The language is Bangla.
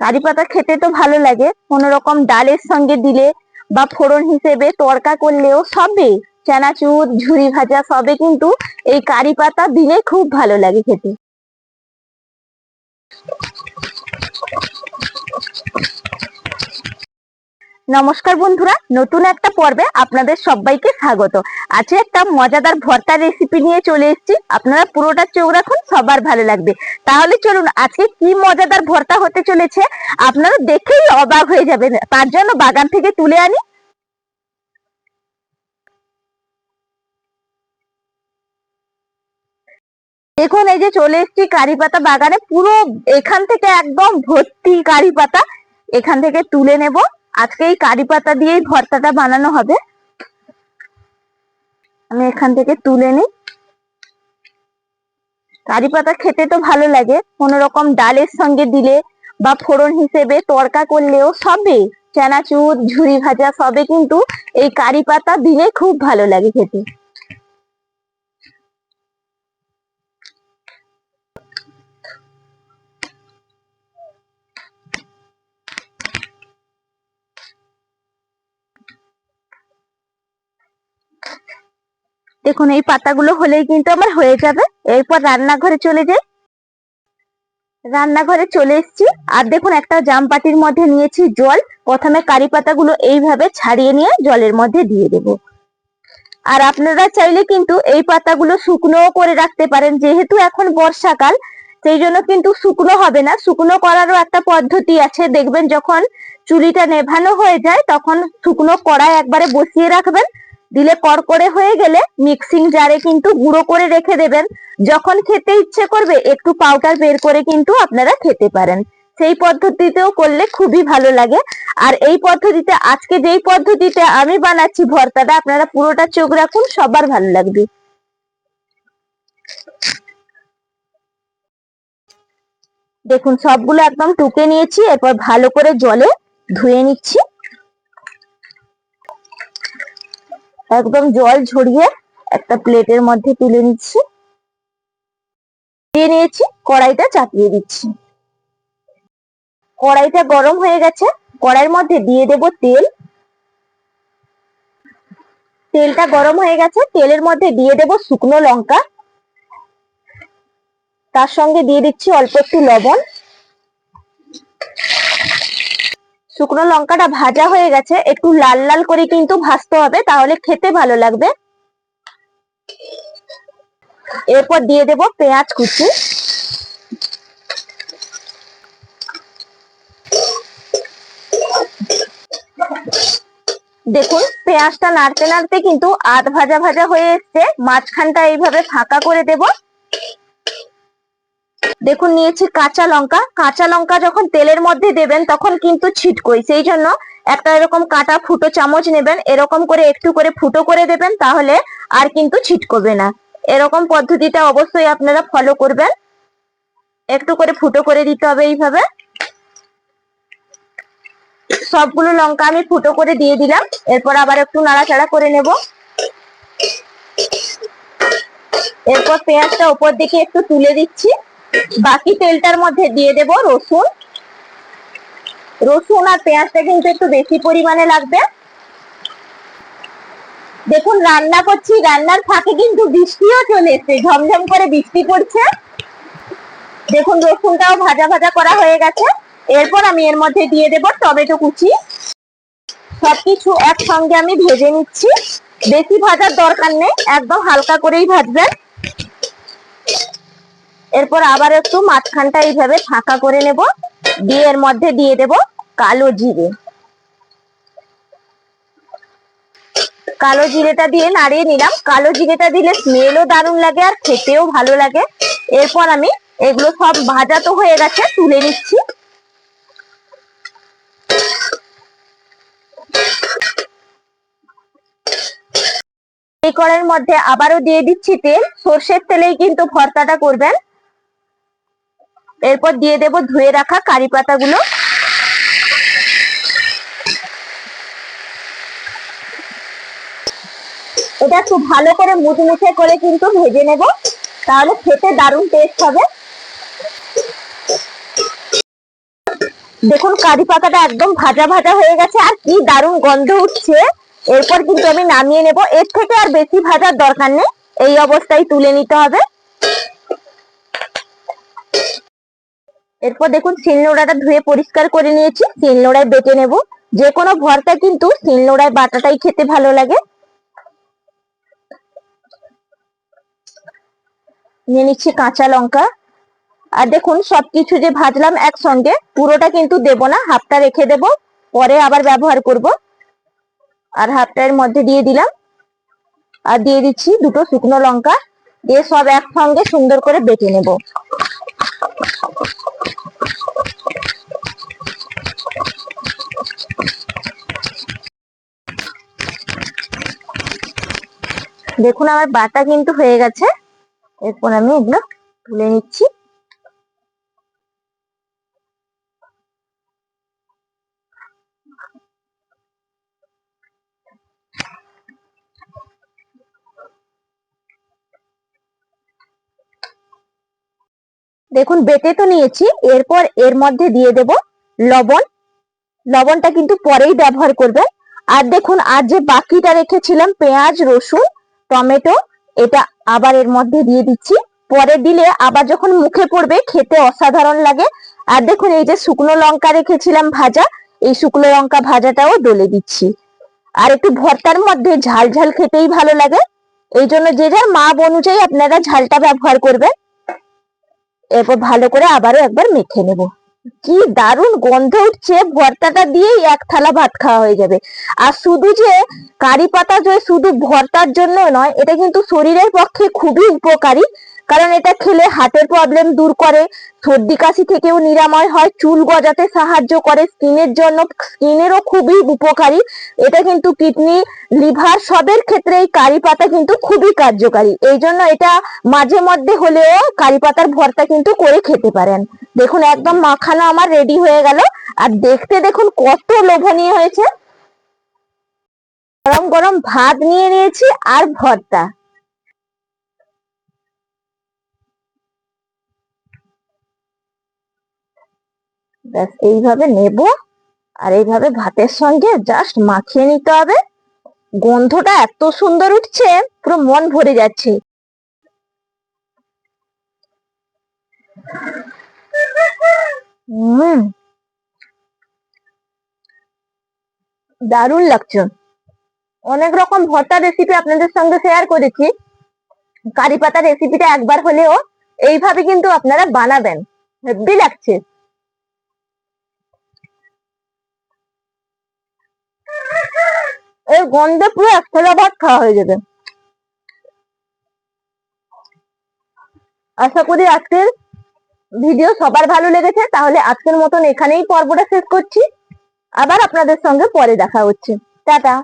কারি পাতা খেতে তো ভালো লাগে। কোনো রকম ডালের সঙ্গে দিলে বা ফোড়ন হিসেবে তরকা করলেও সবে চানাচুর, ঝুরি ভাজা সবে কিন্তু এই কারি পাতা দিলে খুব ভালো লাগে খেতে। নমস্কার বন্ধুরা, নতুন একটা পর্বে আপনাদের সবাইকে স্বাগত। আজকে একটা মজাদার ভর্তা রেসিপি নিয়ে চলে এসেছি। আপনারা পুরোটা চোখ রাখুন, সবার ভালো লাগবে। তাহলে চলুন, আজকে কি মজাদার ভর্তা হতে চলেছে আপনারা দেখেই অবাক হয়ে যাবেন। তার জন্য বাগান থেকে তুলে আনি। দেখুন, এই যে চলে এসেছি কারি পাতা বাগানে। পুরো এখান থেকে একদম ভর্তি কারি পাতা। এখান থেকে তুলে নেব। আজকে এই কারি পাতা দিয়েই ভর্তাটা বানানো হবে। আমি এখান থেকে তুলে নিই। কারি পাতা খেতে তো ভালো লাগে। কোন রকম ডালের সঙ্গে দিলে বা ফোড়ন হিসেবে তরকা করলেও সবে চানাচুর, ঝুরি ভাজা সবে কিন্তু এই কারি পাতা দিলে খুব ভালো লাগে খেতে। দেখুন, এই পাতাগুলো হলেই কিন্তু আমার হয়ে যাবে। এরপর রান্নাঘরে চলে যাই। রান্নাঘরে চলে এসেছি। আর দেখুন, একটা জামপাটির মধ্যে নিয়েছি জল। প্রথমে কারি পাতাগুলো এইভাবে ছাড়িয়ে নিয়ে জলের মধ্যে দিয়ে দেব। আর আপনারা চাইলে কিন্তু এই পাতাগুলো শুকনোও করে রাখতে পারেন, যেহেতু এখন বর্ষাকাল, সেই জন্য কিন্তু শুকনো হবে না। শুকনো করারও একটা পদ্ধতি আছে। দেখবেন যখন চুলিটা নেভানো হয়ে যায়, তখন শুকনো কড়াই একবারে বসিয়ে রাখবেন। দিলে কড়কড়ে হয়ে গেলে মিক্সিং জারে কিন্তু গুঁড়ো করে রেখে দেবেন। যখন খেতে ইচ্ছে করবে, একটু পাউডার বের করে কিন্তু আপনারা খেতে পারেন। সেই পদ্ধতিতেও করলে খুবই ভালো লাগে। আর এই পদ্ধতিতে, আজকে যেই পদ্ধতিতে আমি বানাচ্ছি ভর্তাটা, আপনারা পুরোটা চোখ রাখুন, সবার ভালো লাগবে। দেখুন, সবগুলো একদম টুকে নিয়েছি, এরপর ভালো করে জলে ধুয়ে নিচ্ছি। একদম জল ঝরিয়ে একটা প্লেটের মধ্যে তুলে নিচ্ছি। দিয়ে নিয়েছি, কড়াইটা চাপিয়ে দিচ্ছি। কড়াইটা গরম হয়ে গেছে, কড়াইয়ের মধ্যে দিয়ে দেব তেল। তেলটা গরম হয়ে গেছে, তেলের মধ্যে দিয়ে দেব শুকনো লঙ্কা। তার সঙ্গে দিয়ে দিচ্ছি অল্প একটু লবণ। শুকনো লঙ্কাটা ভাজা হয়ে গেছে, একটু লাল লাল করে কিন্তু ভাজতে হবে, তাহলে খেতে ভালো লাগবে। এরপর দিয়ে দেব পেঁয়াজ কুচি। দেখুন, পেঁয়াজটা নাড়তে নাড়তে কিন্তু আধ ভাজা ভাজা হয়ে এসছে, মাঝখানটা এইভাবে ফাঁকা করে দেব। দেখুন, নিয়েছি কাঁচা লঙ্কা। কাঁচা লঙ্কা যখন তেলের মধ্যে দেবেন, তখন কিন্তু ছিটকই। সেই জন্য একটা এরকম কাটা ফুটো চামচ নেবেন। এরকম করে একটু করে ফুটো করে দেবেন, তাহলে আর কিন্তু ছিটকবে না। এরকম পদ্ধতিটা অবশ্যই আপনারা ফলো করবেন। একটু করে ফুটো করে দিতে হবে এইভাবে। সবগুলো লঙ্কা আমি ফুটো করে দিয়ে দিলাম। এরপর আবার একটু নাড়াচাড়া করে নেব। এরপর পেঁয়াজটা উপর দিকে একটু তুলে দিচ্ছি। বাকি তেলটার মধ্যে দিয়ে দেব রসুন। রসুন আর পেঁয়াজটা কিন্তু একটু বেশি পরিমাণে লাগবে। দেখুন, রান্না করছি, রান্নার ফাঁকে কিন্তু বৃষ্টিও চলে এসছে, ঝমঝম করে বৃষ্টি পড়ছে। দেখুন, রসুনটাও ভাজা ভাজা করা হয়ে গেছে। এরপর আমি এর মধ্যে দিয়ে দেব টমেটো কুচি। সবকিছু একসঙ্গে আমি ভেজে নিচ্ছি। বেশি ভাজার দরকার নেই, একদম হালকা করেই ভাজবেন। এরপর আবার একটু মাঝখানটা এইভাবে ফাঁকা করে নেব। দিয়ে এর মধ্যে দিয়ে দেব কালো জিরে। কালো জিরেটা দিয়ে নাড়িয়ে নিলাম। কালো জিরেটা দিলে স্মেলও দারুণ লাগে আর খেতেও ভালো লাগে। এরপর আমি এগুলো সব ভাজা তো হয়ে গেছে, তুলে নিচ্ছি। এই কড়াইয়ের মধ্যে আবারও দিয়ে দিচ্ছি তেল। সর্ষের তেলেই কিন্তু ভর্তাটা করবেন। এরপর দিয়ে দেব ধুয়ে রাখা কারি পাতাগুলো। এটা খুব ভালো করে মুচমুচে করে কিন্তু ভেজে নেব। তাহলে খেতে দারুণ টেস্ট হবে। দেখুন কারি পাতাটা একদম ভাজা ভাজা হয়ে গেছে আর কি দারুণ গন্ধ উঠছে। এরপর কিন্তু আমি নামিয়ে নেব। এর থেকে আর বেশি ভাজার দরকার নেই। এই অবস্থায় তুলে নিতে হবে। এরপর দেখুন শিলনোড়াটা ধুয়ে পরিষ্কার করে নিয়েছি। শিলনোড়ায় বেটে নেব। যে কোনো ভর্তা কিন্তু শিলনোড়ায় বাটাটাই খেতে ভালো লাগে। নিয়ে নিচ্ছি কাঁচা লঙ্কা। আর দেখুন, সবকিছু যে ভাজলাম একসঙ্গে, পুরোটা কিন্তু দেব না, হাফটা রেখে দেব। পরে আবার ব্যবহার করব। আর হাফটা এর মধ্যে দিয়ে দিলাম। আর দিয়ে দিচ্ছি দুটো শুকনো লঙ্কা। দিয়ে সব একসঙ্গে সুন্দর করে বেটে নেব। দেখুন, আমার বাটা কিন্তু হয়ে গেছে। এরপর আমি এগুলো তুলে নিচ্ছি। দেখুন, বেটে তো নিয়েছি। এরপর এর মধ্যে দিয়ে দেব লবণ। লবণটা কিন্তু পরেই ব্যবহার করবেন। আর দেখুন, আর যে বাকিটা রেখেছিলাম, পেঁয়াজ, রসুন টমেটো, এটা আবার এর মধ্যে দিয়ে দিচ্ছি। পরে দিলে আবার যখন মুখে পড়বে, খেতে অসাধারণ লাগে। আর দেখুন, এই যে শুকনো লঙ্কা রেখেছিলাম ভাজা, এই শুকনো লঙ্কা ভাজাটাও ডলে দিচ্ছি। আর একটু ভর্তার মধ্যে ঝাল ঝাল খেতেই ভালো লাগে। এই জন্য যে যার মাপ অনুযায়ী আপনারা ঝালটা ব্যবহার করবেন। এরপর ভালো করে আবারও একবার মেখে নেব। কি দারুণ গন্ধ উঠছে, ভর্তাটা দিয়েই এক থালা ভাত খাওয়া হয়ে যাবে। আর শুধু যে কারি পাতা যে শুধু ভর্তার জন্য নয়, এটা কিন্তু শরীরের পক্ষে খুবই উপকারী। কারণ এটা খেলে হার্টের প্রবলেম দূর করে, সর্দি কাশি থেকেও নিরাময় হয়, চুল গজাতে সাহায্য করে, স্কিনের জন্য স্কিনেরও খুবই উপকারী। এটা কিন্তু কিডনি, লিভার সবের ক্ষেত্রে এই কারি পাতা কিন্তু খুবই কার্যকারী। এই জন্য এটা মাঝে মধ্যে হলেও কারি পাতার ভর্তা কিন্তু করে খেতে পারেন। দেখুন, একদম মাখানো আমার রেডি হয়ে গেল। আর দেখতে দেখুন, কত লোভনীয় হয়েছে। গরম গরম ভাত নিয়ে নিয়েছি আর ভর্তা। এইভাবে নেব। আর এইভাবে ভাতের সঙ্গে জাস্ট মাখিয়ে নিতে হবে। গন্ধটা এত সুন্দর উঠছে, পুরো মন ভরে যাচ্ছে। হুম দারুণ লাগছে। অনেক রকম ভর্তা রেসিপি আপনাদের সঙ্গে শেয়ার করেছি। কারি পাতা রেসিপিটা একবার হলেও এইভাবে কিন্তু আপনারা বানাবেন। হেব্বি লাগছে। এর গন্ধে পুরো এক থালা ভাত খাওয়া হয়ে যাবে। আশা করি আজকের ভিডিও সবার ভালো লেগেছে, তাহলে আজকের মতন এখানেই পর্বটা শেষ করছি। আবার আপনাদের সঙ্গে পরে দেখা হচ্ছে। টাটা।